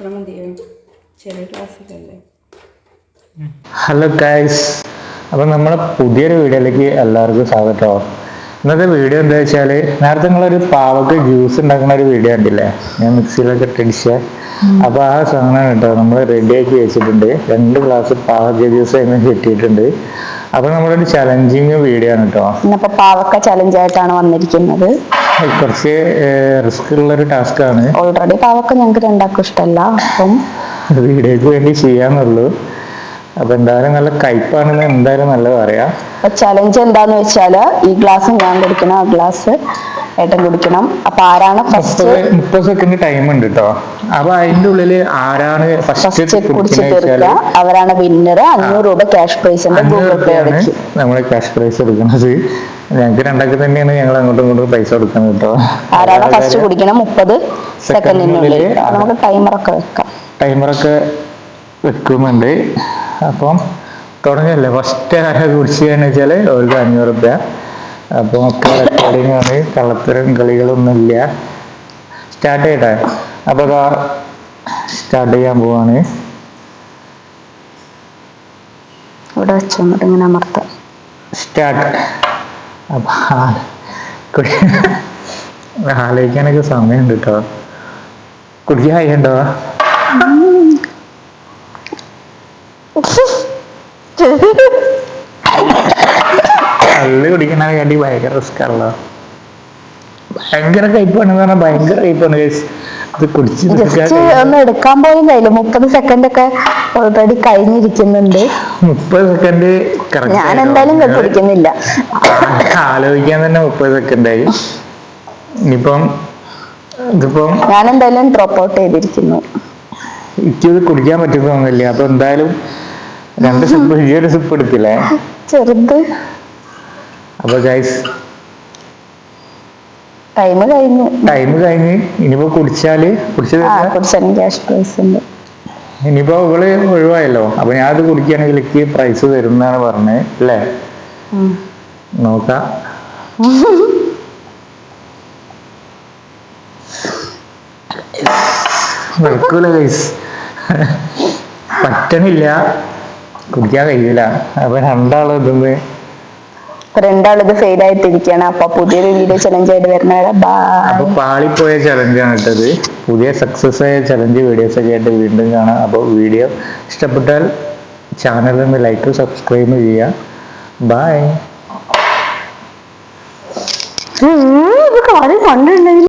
ഇത്ര മതിയോ? ചെറിയ ക്ലാസ്സിലല്ലേ ഹലോ ഗൈസ് അപ്പം നമ്മുടെ പുതിയൊരു വീഡിയോയിലേക്ക് എല്ലാവർക്കും സ്വാഗതം ഇന്നത്തെ വീഡിയോ എന്താ വെച്ചാൽ നേരത്തെ നിങ്ങളൊരു പാവക്ക് ജ്യൂസ് ഉണ്ടാക്കുന്ന ഒരു വീഡിയോ ഉണ്ടല്ലേ ഞാൻ മിക്സിയിലൊക്കെ ഇട്ടടിച്ച. അപ്പോൾ ആ സാധനം കേട്ടോ നമ്മൾ റെഡിയാക്കി വെച്ചിട്ടുണ്ട്. രണ്ട് ഗ്ലാസ് പാവക്ക ജ്യൂസ് അതിന് കിട്ടിയിട്ടുണ്ട്. അപ്പോൾ നമ്മളൊരു ചലഞ്ചിങ് വീഡിയോ ആണ് കേട്ടോ ഇന്നിപ്പോ പാവക്ക ചലഞ്ച് ആയിട്ടാണ് വന്നിരിക്കുന്നത്. കുറച്ച് റിസ്ക് ഉള്ള ഒരു ടാസ്ക്കാണ്. ഓൾറെഡി പാവൊക്കെ ഞങ്ങൾക്ക് രണ്ടാക്കും ഇഷ്ടമല്ല അപ്പം വീഡിയോക്ക് വേണ്ടി ചെയ്യാന്നുള്ളൂ. അപ്പോൾ എന്തായാലും നല്ല കയ്പാണെന്ന് എന്തായാലും നല്ലത് അറിയാം ചലഞ്ച് എന്താന്ന് വെച്ചാൽ ഈ ഗ്ലാസ് ഞാൻ കുടിക്കണം ആ ഗ്ലാസ് ഏട്ടൻ കുടിക്കണം. അപ്പൊ ആരാണ് ഫസ്റ്റ് മുപ്പത് സെക്കൻഡ് ടൈം ഉണ്ട് കേട്ടോ അപ്പൊ അതിന്റെ ഉള്ളിൽ ആരാണ് ഫസ്റ്റ് കുടിച്ച് തീർക്കുക അവരാണ് വിന്നർ അഞ്ഞൂറ് രൂപ ക്യാഷ് പ്രൈസ് ഉണ്ട് ഗൂഗിൾ പേ വയ്ക്കും നമ്മൾ ക്യാഷ് പ്രൈസ് എടുക്കുന്നത്. ഞങ്ങൾക്ക് രണ്ടാൾക്ക് തന്നെയാണ് ഞങ്ങൾ അങ്ങോട്ടും ഇങ്ങോട്ടും പൈസ കൊടുക്കുന്നത് കേട്ടോ. ആരാണ് ഫസ്റ്റ് കുടിക്കണം? മുപ്പത് സെക്കൻഡിനുള്ളിൽ നമുക്ക് ടൈമറൊക്കെ വെക്കാം. ടൈമറൊക്കെ വെക്കുന്നുണ്ട്. അപ്പം തുടങ്ങിയല്ലേ? ഫസ്റ്റ് ആരാ കുടിച്ചു കഴിഞ്ഞാൽ അവർക്ക് അഞ്ഞൂറ് റുപ്യ അപ്പോൾ മക്കൾ റെക്കോർഡിങ് ആണ്. കള്ളത്തരം കളികളൊന്നുമില്ല സ്റ്റാർട്ട് ചെയ്യട്ടെ. അപ്പോൾ അതാ സ്റ്റാർട്ട് ചെയ്യാൻ പോവാണ്. ഇവിടെ വെച്ചോട്ട് ഇങ്ങനെ അമർത്താം. സ്റ്റാർട്ട് അപ്പം ആലോചിക്കാനൊക്കെ സമയമുണ്ട് കേട്ടോ കുടിക്കാണ്ടോ കള്ള് കുടിക്കണ കാട്ടി ഭയങ്കര റിസ്ക് ആണല്ലോ. ഭയങ്കര കയ്പാണ് പറഞ്ഞാൽ ഭയങ്കര കയ്പാണ് കുടിച്ച് ജസ്റ്റ് ഒന്ന് എടുക്കാൻ പോലും കഴിയില്ല. മുപ്പത് സെക്കൻഡ് ഒക്കെ ഓൾറെഡി കഴിഞ്ഞിരിക്കുന്നുണ്ട്. മുപ്പത് സെക്കൻഡ് ഞാൻ എന്തായാലും കുടിക്കുന്നില്ല. ആലോചിക്കാൻ തന്നെ മുപ്പത് സെക്കൻഡ് ആയി. ഇനിയിപ്പം ഇതിപ്പം ഞാൻ എന്തായാലും ഡ്രോപ്പ് ഔട്ട് ചെയ്തിരിക്കുന്നു. എനിക്കത് കുടിക്കാൻ പറ്റുന്നൊന്നുമില്ല അപ്പൊ എന്തായാലും രണ്ട് സിപ്പ് ഈ ഒരു സിപ്പ് എടുക്കില്ലേ ചെറുത്. അപ്പൊ ഗൈസ് ടൈം കഴിഞ്ഞു. ടൈം കഴിഞ്ഞ്. ഇനിയിപ്പോ കുടിച്ചാൽ ക്യാഷ് പ്രൈസ് ഉണ്ട്. ഇനിയിപ്പോ ഇവൾ ഒഴിവായല്ലോ. അപ്പൊ ഞാൻ അത് കുടിക്കുകയാണെങ്കിൽ എനിക്ക് പ്രൈസ് തരുന്നാണ് പറഞ്ഞത് അല്ലേ. നോക്കാം. വെക്കൂല ഗൈസ് പറ്റണില്ല. കുടിക്കാൻ കഴിയൂല. അപ്പൊ രണ്ടാളും ഇതൊന്ന് അപ്പൊ രണ്ടാളും ഇത് ഫെയിൽ ആയിട്ടിരിക്കുകയാണ് അപ്പൊ പുതിയൊരു വീഡിയോ ചലഞ്ച് ആയിട്ട് വരുന്നവരെ അപ്പൊ പാളിപ്പോയ ചലഞ്ചാണ് ഇട്ടത് പുതിയ സക്സസ് ആയ ചലഞ്ച് വീഡിയോസ് ഒക്കെ ആയിട്ട് വീണ്ടും കാണാം അപ്പോൾ വീഡിയോ ഇഷ്ടപ്പെട്ടാൽ ചാനൽ ഒന്ന് ലൈക്ക് സബ്സ്ക്രൈബ് ചെയ്യുക ബായ് കണ്ടിട്ടുണ്ടെങ്കിൽ